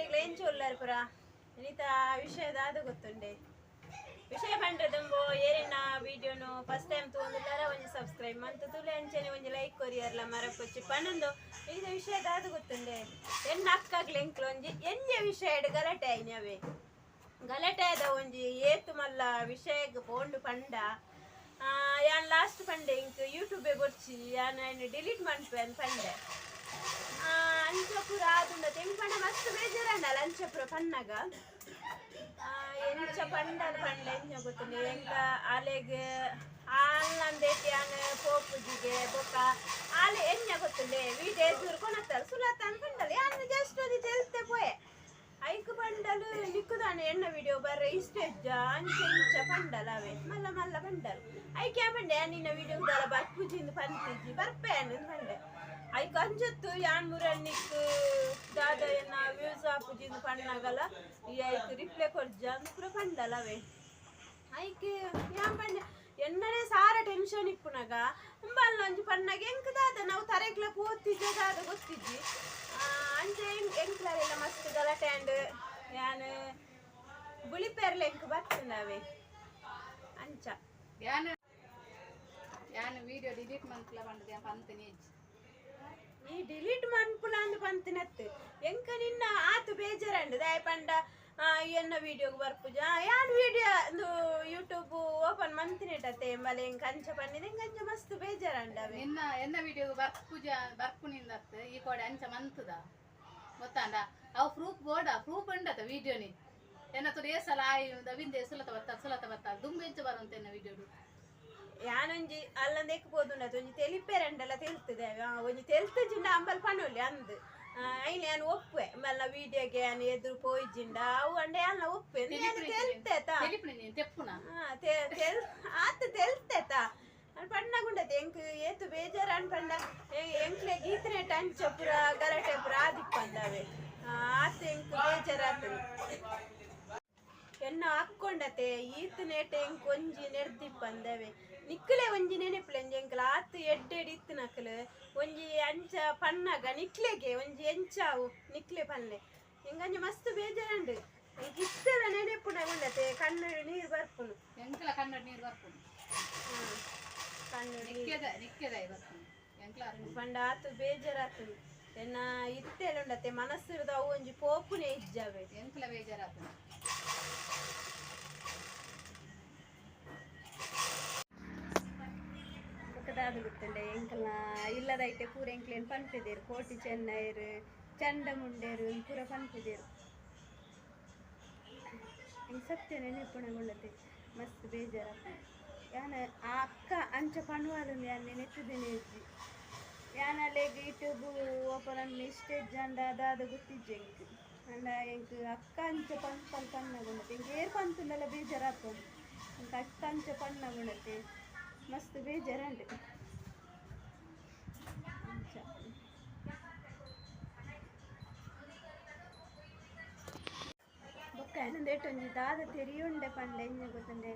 ಎಂಚು ಉಳ್ಳಾರು ಪುರ? ನೀತ ವಿಷಯದ ಅದು ಗೊತ್ತುಂಡೆ. ವಿಷಯ ಪಂಡ್ರದಂಬೋ ಏರಿನ ವಿಡಿಯೋನು ಫಸ್ಟ್ ಟೈಮ್ ತಗೊಂಡಿಲ್ಲಾರ ಒಂಜಿ ಸಬ್ಸ್ಕ್ರೈಬ್ ಮಂತ್ ತುಲೆ ಅಂಚನೆ ಒಂಜಿ ಲೈಕ್ ಕೊರಿಯರ್ಲ ಮರಕ್ಕೊಚ್ಚಿ ಪನ್ನೊಂದು ಇದು ವಿಷಯದ ದಾದು ಗೊತ್ತುಂಡೆ. ಎನ್ನ ಅಕ್ಕಾಗ್ಲಿ ಎಂಕ್ಲು ಒಂಜಿ ವಿಷಯ ಆಯ್ನವೆ ಗಲಾಟೆ ಅದ ಒಂಜಿ ಏತು ಮಲ್ಲ ವಿಷಯಗ್ ಪೋಂಡು ಪಂಡ. ಆ, ಯಾನ್ ಲಾಸ್ಟ್ ಪಂಡೆ ಇಂಕ್ ಯೂಟ್ಯೂಬೆ ಬರ್ಚಿ ಯಾನ್ ಡಿಲೀಟ್ ಮನ್ಪೆ ಅನ್ ಪಂಡೆ. ಆ, ಅಂಚಪುರ ಆದುಂಡ ತೆಂಪಣ ಮಸ್ತ್ ಬೇಜಾರಂಡಲ್ಲ ಅಂಚಪುರ ಪನ್ನಗ ಆ, ಎಂಚ ಪಂಡಲ್ ಪಂಡ ಎಂಚ ಗೊತ್ತಿಲ್ಲ ಎಂಕ ಆಲೆಗೆ ಆಲ್ನಂದೇತಿ ಆನೆ ಪೋಪುಜಿಗೆ ಬೊಕ್ಕ ಆಲೆ ಎಂಜ ಗೊತ್ತಿಲ್ಲ ವೀಡಿಯೋ ಎದುರು ಕೊನತ್ತಾರ ಸುಲತ ಅನ್ಕೊಂಡಲ್ಲ ಯಾನ್ ಜಸ್ಟ್ ಅದು ತೆಲ್ತೆ ಪೋಯೆ ಐಕ್ ಪಂಡಲು ನಿಕ್ಕುದಾನೆ ಎಣ್ಣ ವಿಡಿಯೋ ಬರ್ರೆ ಇಷ್ಟೆಜ್ಜ ಅಂಚ ಇಂಚ ಪಂಡಲ ಅವೇ ಮಲ್ಲ ಮಲ್ಲ ಪಂಡಲ್ ಐಕೆ ಪಂಡೆ ನಿನ್ನ ವಿಡಿಯೋ ದರ ಬರ್ಪುಜಿಂದು ಪಂತಿಜ್ಜಿ ಬರ್ಪೆ ಅನ್ನದು ಪಂಡೆ ಐಕ್ ಕಂಜತ್ತು ಯಾನ್ ಮುರಣ್ಣಿಕ್ ದಾದ ಎನ್ನ ವ್ಯೂಸ್ ಆಪುಜಿಂದು ಪಣ್ಣಗಲ ಈ ಆಯ್ತು ರಿಪ್ಲೈ ಕೊಡ್ಜ ಅಂದ್ ಪೂರ ಪಂಡಲ ಅವೇ ಐಕ್ ಯಾನ್ ಪಂಡೆ ಎನ್ನರೆ ಸಾರ ಟೆನ್ಷನ್ ಇಪ್ಪುನಗ ಉಂಬಲ್ನ ಒಂಜಿ ಪಣ್ಣಾಗ ಎಂಕ್ ದಾದ ನಾವು ತರೆಗ್ಲ ಪೋತಿದ್ದೆ ದಾದ ಗೊತ್ತಿಜ್ಜಿ. ಆ, ಅಂಚೆ ಎಂಕ್ ಎಂಕ್ಲರೆಲ್ಲ ಮಸ್ತ್ ಗಲಾಟೆ ಅಂಡ್ ಯಾನ್ ಬುಳಿಪೇರ್ಲೆ ಎಂಕ್ ಬರ್ತನವೆ ಅಂಚ. ಯಾನ್ ಯಾನ್ ವಿಡಿಯೋ ಡಿಲೀಟ್ ಮಂತ್ಲ ಬಂದದೆ ಪಂತನಿ ಈ ಡಿಲೀಟ್ ಮನ್ಪುಲ ಅಂದ್ ಪಂತಿನತ್ ಎಂಕ ನಿನ್ನ ಆತು ಬೇಜಾರಂಡು. ದಾಯ ಪಂಡ. ಎನ್ನ ವಿಡಿಯೋಗೆ ಬರ್ಪುಜ ಯಾನ್ ವಿಡಿಯೋ ಒಂದು ಯೂಟ್ಯೂಬ್ ಓಪನ್ ಮಂತಿನೆಟತೆ ಎಂಬಲೆ ಎಂಕ ಅಂಚ ಬಂದಿದೆ ಎಂಕ ಅಂಚ ಮಸ್ತ್ ಬೇಜಾರಂಡ ನಿನ್ನ, ಎನ್ನ ವಿಡಿಯೋ ಬರ್ಪುಜ ಬರ್ಪು ನಿಂದತ್ ಈ ಕೋಡೆ ಅಂಚ ಮಂತದ? ಗೊತ್ತಾಂಡ? ಅವು ಪ್ರೂಫ್ ಬೋರ್ಡ ಪ್ರೂಫ್ ಉಂಡತ ವಿಡಿಯೋನಿ ಎನ್ನ ತುಡು ಸಲ ಆಯ್ ದವಿಂದೆ ಸುಲತ ಬರ್ತಾರ ಸುಲತ ಬತ್ತ ದುಂಬೆಂಚ ಬರುವಂತೆ ಎನ್ನ ವಿಡಿಯೋಡು ಯಾನೊಂಜಿ ಅಲ್ಲಂದ ಎಕ್ಬೋದುಂಡತ ಒಂಜಿ ತೆಲಿಪೆರಂಡಲ ತೆಲ್ತದೆ. ಒಂಜಿ ತೆಲ್ತಜಿಂಡ ಅಂಬಲ್ ಪನೊಲಿ ಅಂದ್. ಐನ್ ಯಾನ್ ಒಪ್ಪೆ ಮಲ್ಲ ವಿಡಿಯೋಗೆ ಯಾನ್ ಎದುರು ಪೋಯ್ಜಿಂಡ ಅವು ಅಂಡ ಯಾನ್ ಒಪ್ಪೆ ತೆಲ್ತೆತ. ಆತ ನೀನು ತೆಪ್ಪುನ ಆತ ತೆಲ್ತೆತ. ಪಣ್ಣಗುಂಡತೆ ಎಂಕ್ ಏತು ಬೇಜಾರ ಅನ್ಪಂಡ ಎಂಕ್ಲೆ ಗೀತನೆ ಟಂಚ ಪುರ ಗಲಾಟೆ ಪುರ ಆದಿಪ್ಪಂದವೆ ಆತ ಎಂಕ್ ಬೇಜಾರಾತನು ಎನ್ನ ಹಾಕೊಂಡತೆ ಈತ್ ನೆಟೆ ಎಂಕ್ ಒಂಜಿ ನಿಕ್ಕಲೆ ಒಂಜಿ ನೆನೆಪ್ಲೆಂಜಿ ಎಂಕಲ ಆತ್ ಎಡ್ಡೆಡ್ ಇತ್ತು ನಕಲು. ಒಂಜಿ ಅಂಚ ಪನ್ನಗ ನಿಕ್ಲೆಗೆ ಒಂಜಿ ಎಂಚಾವು ನಿಕ್ಲೆ ಪನ್ನೆ ಎಂಗಂಜ ಮಸ್ತ್ ಬೇಜಾರಂಡು. ಎಂಕ್ ಇತ್ತೆಲ ನೆನೆಪುನಗುಂಡತೆ ಕಣ್ಣು ನೀರು ಬರ್ಪುನು. ಎಂಕಲ ಕನ್ನಡ ನೀರು. ಕಣ್ಣು ನಿಕ್ಕೆದ ನಿಕ್ಕೆದ ಎಂಕಲ ಪಂಡ ಆತು ಬೇಜಾರಾತು ಎನ್ನ ಇತ್ತೆಲ್ಲ ಉಂಡತೆ ಮನಸ್ಸಿರದ ಅವು ಒಂಜಿ ಪೋಪುನೆ ಇಜ್ಜಾವೆ. ಎಂಕಲ ಬೇಜಾರಾತು ಗೊತ್ತುಂಡೆ ಎಂಕಲ್ನ ಇಲ್ಲದೈತೆ ಪೂರ ಎಂಕ್ಲೇನು ಪನ್ಪುದೆರ್ ಕೋಟಿ ಚೆನ್ನೈರು ಚಂಡಮುಂಡೇರು ಪೂರ ಪನ್ಪಿದೇರು ಎಂಕ್ ಸತ್ಯ ನೆನಪುಣಗುಳ್ಳತೆ ಮಸ್ತ್ ಬೇಜಾರ್. ಯಾನ ಆ ಅಕ್ಕ ಅಂಚ ಪಣುವಾಲುಂದು ಯಾನ್ ನೆನೆತ್ತಿದ್ದೇನೆ ಇಜ್ಜಿ ಯಾನ ಲೆಗ್ ಯೂಟ್ಯೂಬ್ ಓಪನ್ ಅನ್ನು ಇಷ್ಟೇ ಜಂಡ ಅದಾದ ಗೊತ್ತಿಜ್ಜೆ ಎಂಕ್ ಅಂಡ ಎಂಕ್ ಅಕ್ಕ ಅಂಚ ಪನ್ಪಲ್ ಪನ್ ಪನ್ನಗುಂಡತೆ ಎಂಕ್ ಏರ್ ಆಪುಂಡು ಎಂಕ್ ಅಕ್ಕ ಅಂಚ ಪನ್ನಗುಂಡತೆ ಮಸ್ತ್ ಬೇಜಾರಂಡು ಒಂಜಿ ದಾದ ತೆರಿಯುಂಡೆ ಪಂಡೆ ಎಂಜ ಗೊತ್ತಂದೆ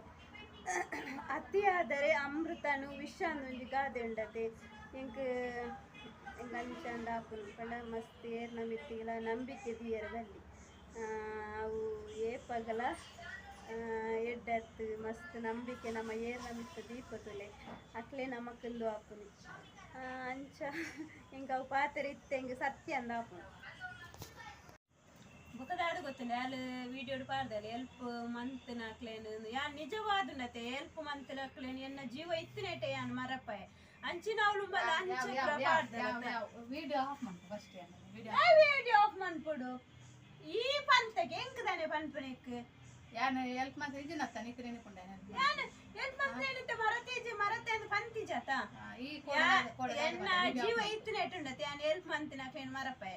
ಅತಿಯಾದರೆ ಅಮೃತನು ವಿಷ ಒಂಜಿ ಗಾದೆ ಉಂಡತೆ. ಎಂಕ್ ಅಂಚಂಡ ಆಪುನು ಪಂಡ ಮಸ್ತ್ ಏರ್ನ ಮಿತ್ತಿಗಳ ನಂಬಿಕೆ ದಿಯರದಲ್ಲಿ ಅವು ಏಪಗಲ ಎಡ್ಡತ್ತು ಮಸ್ತ್ ನಂಬಿಕೆ ನಮ್ಮ ಏರ್ ಮಿತ್ತ ದೀಪ ತುಲೆ ಅಕ್ಲೆ ನಮಕಂದು ಆಪುನು ಆ, ಅಂಚ ಎಂಕ್ ಅವು ಪಾತ್ರೆ ಇತ್ತೆ ಸತ್ಯ ಆಪುನು ಬುಕ್ಕದಾಡು ಗೊತ್ತಿಲ್ಲ ಅಲ್ಲಿ ವಿಡಿಯೋ ಪಾಡ್ದಲ್ಲ ಎಲ್ಪ್ ಮಂತ್ ನಾಕ್ಲೇನು ಯಾನ್ ನಿಜವಾದುನತೆ ಎಲ್ಪ್ ಮಂತ್ ನಕ್ಲೇನು ಎನ್ನ ಜೀವ ಇತ್ತಿನೇಟೆ ಯಾನ್ ಮರಪಾಯ ಅಂಚಿನ ಅವಳು ಬಲ ಅಂಚ ವಿಡಿಯೋ ಆಫ್ ಮಾಡ್ತು ಫಸ್ಟ್ ವಿಡಿಯೋ ಆಫ್ ಮಾಡ್ಕೊಡು. ಈ ಪಂತಕ್ಕೆ ಎಂಕದಾನೆ ಪನ್ಪನೆಕ್? ಯಾನ್ ಹೆಲ್ಪ್ ಮಾಡ್ತಾ ಇದ್ದೀನತ್ತ ನಿಕ್ರೆ ನೆನಪುಂಡ ಯಾನ್ ಎಲ್ಪ್ ಮಂತ್ ಮರತೆ ಮರತೇಜಿ ಮರತೆ ಅಂತ ಪಂತಿಜಾತ ಈ ಎನ್ನ ಜೀವ ಇತ್ತಿನೇಟುಂಡತೆ ಯಾನ್ ಎಲ್ಪ್ ಮಂತ್ ಕ್ಲೇನ್ ಮರಪಾಯ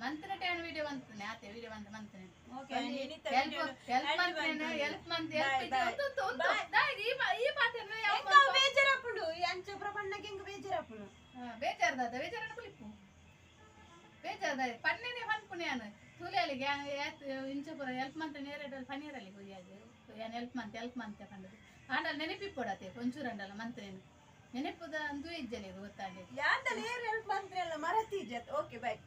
ಮಂತ್ನ ಟೈಮ್ ವಿಡಿಯೋ ಬಂತಾನೆ ಆತೆ ವಿಡಿಯೋ ಮಂತನೆ ಹೆಲ್ಪ್ ಮಂತ್ ಅಂಚ ಬೇಜಾರ್ದಾದ ಬೇಜಾರನ ಕುಲಿಪ್ಪು? ಬೇಜಾರ್ದ ಪನ್ನೆನೆ ಪನ್ಪುಣ್ಯಾನು ತುಲಿಯಲ್ಲಿಗೆ ಇಂಚಪುರ ಹೆಲ್ಪ್ ಮಂತ್ ನೇರಡಲ್ಲಿ ಪನೀರಲ್ಲಿ ಕುಯ್ಯಾದು ಏನು ಹೆಲ್ಪ್ ಮಂತ್ ಹೆಲ್ಪ್ ಮಂತ್ ಕಂಡದು ಆಂಡಲ್ ನೆನಪಿಪ್ಪೊಡತೆ ಒಂಚೂರು ಅಂಡಲ್ಲ ಮಂತ್ರೇನು ನೆನಪುದ ಅಂದು ಇಜ್ಜಲಿ ಗೊತ್ತಾಗಿ ಯಾಂದ ನೇರ ಹೆಲ್ಪ್ ಮಂತ್ರಿ ಅಲ್ಲ ಮರತಿ ಓಕೆ ಬಾಯ್